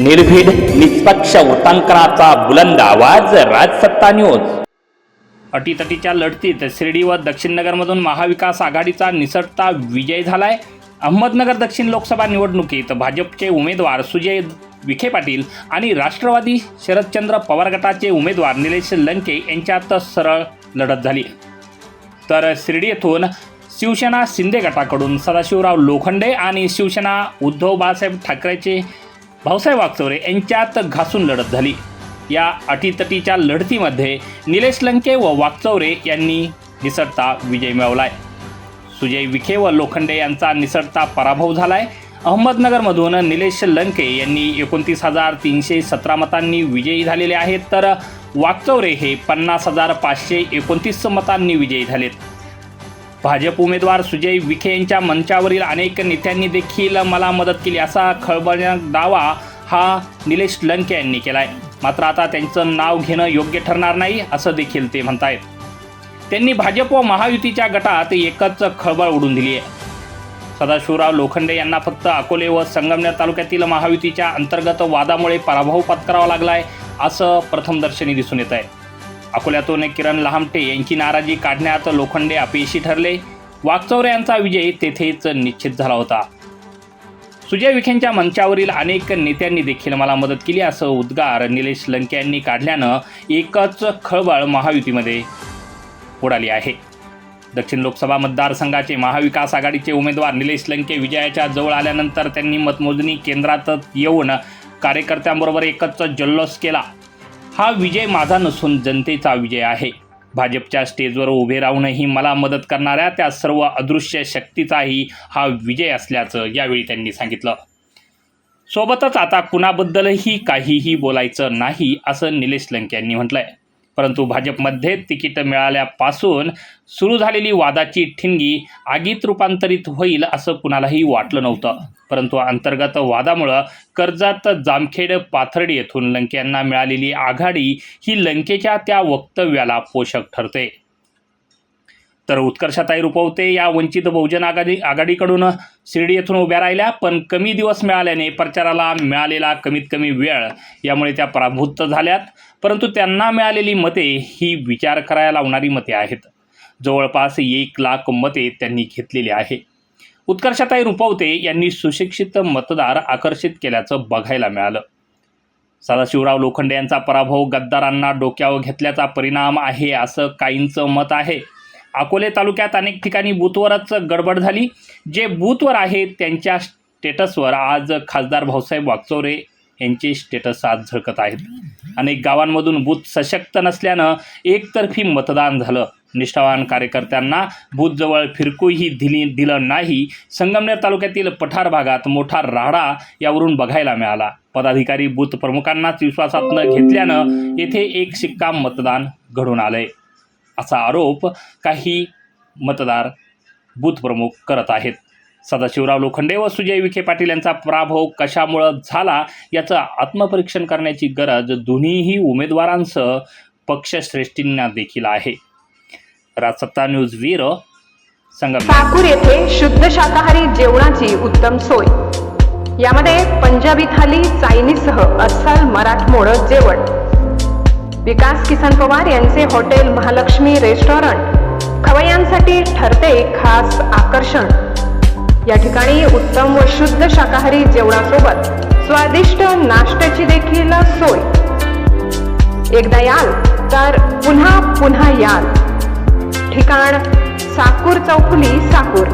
निर्भीड निष्पक्ष वृत्तांकनाचा बुलंद आवाज राजसत्ता न्यूज. अटीतटीच्या लढतीत शिर्डी व दक्षिण नगरमधून महाविकास आघाडीचा निसटता विजय झालाय. अहमदनगर दक्षिण लोकसभा निवडणुकीत भाजपचे उमेदवार सुजय विखे पाटील आणि राष्ट्रवादी शरदचंद्र पवार गटाचे उमेदवार निलेश लंके यांच्यात सरळ लढत झाली. तर शिर्डी येथून शिवसेना शिंदे गटाकडून सदाशिवराव लोखंडे आणि शिवसेना उद्धव बाळासाहेब ठाकरेचे भाऊसाहेब वागचौरे यांच्यात घासून लढत झाली. या अटीतटीच्या लढतीमध्ये निलेश लंके व वागचौरे यांनी निसटता विजय मिळवलाय. सुजय विखे व लोखंडे यांचा निसटता पराभव झालाय. अहमदनगरमधून निलेश लंके यांनी एकोणतीस हजार तीनशे सतरा मतांनी विजयी झालेले आहेत तर वागचौरे हे पन्नास हजार पाचशे एकोणतीस मतांनी विजयी झालेत. भाजप उमेदवार सुजय विखे यांच्या मंचावरील अनेक नेत्यांनी देखील मला मदत केली. असा खळबळजनक दावा हा निलेश लंके यांनी केलाय. मात्र आता त्यांचं नाव घेणं योग्य ठरणार नाही असं देखील ते म्हणतायत. त्यांनी भाजप व महायुतीच्या गटात एकच खळबळ उडून दिली आहे. सदाशिवराव लोखंडे यांना फक्त अकोले व संगमनेर तालुक्यातील महायुतीच्या अंतर्गत वादामुळे पराभव पत्करावा लागलाय असं प्रथमदर्शनी दिसून येत आहे. अकोल्यातून किरण लहामटे यांची नाराजी काढण्यात लोखंडे अपयशी ठरले. वागचौरे यांचा विजय तेथेच निश्चित झाला होता. सुजय विखेंच्या मंचावरील अनेक नेत्यांनी देखील मला मदत केली असं उद्गार निलेश लंके यांनी काढल्यानं एकच खळबळ महायुतीमध्ये उडाली आहे. दक्षिण लोकसभा मतदारसंघाचे महाविकास आघाडीचे उमेदवार निलेश लंके विजयाच्या जवळ आल्यानंतर त्यांनी मतमोजणी केंद्रात येऊन कार्यकर्त्यांबरोबर एकच जल्लोष केला. हा विजय माझा नसून जनतेचा विजय आहे. भाजपच्या स्टेजवर उभे राहूनही मला मदत करणाऱ्या त्या सर्व अदृश्य शक्तीचाही हा विजय असल्याचं यावेळी त्यांनी सांगितलं. सोबतच आता कुणाबद्दलही काहीही बोलायचं नाही असं निलेश लंके यांनी म्हटलंय. परंतु भाजपमध्ये तिकीट मिळाल्यापासून सुरू झालेली वादाची ठिणगी आगीत रूपांतरित होईल असं कुणालाही वाटलं नव्हतं. परंतु अंतर्गत वादामुळं कर्जत जामखेड पाथर्डी येथून लंके यांना मिळालेली आघाडी ही लंकेच्या त्या वक्तव्याला पोषक ठरते. तर उत्कर्षताई रुपवते या वंचित बहुजन आघाडी आघाडीकडून शिर्डी येथून उभ्या राहिल्या पण कमी दिवस मिळाल्याने प्रचाराला मिळालेला कमीत कमी वेळ यामुळे त्या पराभूत झाल्यात. परंतु त्यांना मिळालेली मते ही विचार करायला लावणारी मते आहेत. जवळपास एक लाख मते त्यांनी घेतलेली आहे. उत्कर्षताई रुपवते यांनी सुशिक्षित मतदार आकर्षित केल्याचं बघायला मिळालं. सदाशिवराव लोखंडे यांचा पराभव गद्दारांना डोक्यावर घेतल्याचा परिणाम आहे असं काहींचं मत आहे. अकोले तालुक्यात अनेक ठिकाणी बूथवरच गडबड झाली. जे बूथवर आहेत त्यांच्या स्टेटसवर आज खासदार भाऊसाहेब वागचोरे यांचे स्टेटस आज झळकत आहेत. अनेक गावांमधून बूथ सशक्त नसल्यानं एकतर्फी मतदान झालं. निष्ठावान कार्यकर्त्यांना बूथजवळ फिरकूही दिली दिलं नाही. संगमनेर तालुक्यातील पठार भागात मोठा राडा यावरून बघायला मिळाला. पदाधिकारी बूथ प्रमुखांनाच विश्वासात न घेतल्यानं येथे एक शिक्का मतदान घडून आलंय. असा आरोप काही मतदार बूथ प्रमुख करत आहेत. सदाशिवराव लोखंडे व सुजय विखे पाटील यांचा पराभव कशामुळं झाला याचं आत्मपरीक्षण करण्याची गरज दोन्हीही उमेदवारांसह पक्षश्रेष्ठींना देखील आहे. राजसत्ता न्यूज वीर संगम. ठाकूर येथे शुद्ध शाकाहारी जेवणाची उत्तम सोय. यामध्ये पंजाबी थाली चायनीजसह अस्सल मराठमोड जेवण. विकास किसन पवार यांचे हॉटेल महालक्ष्मी रेस्टॉरंट. खवय्यांसाठी ठरते खास आकर्षण. या ठिकाणी उत्तम व शुद्ध शाकाहारी जेवणासोबत स्वादिष्ट नाश्त्याची देखील सोय. एकदा याल तर पुन्हा पुन्हा याल. ठिकाण साकूर चौफुली साकूर.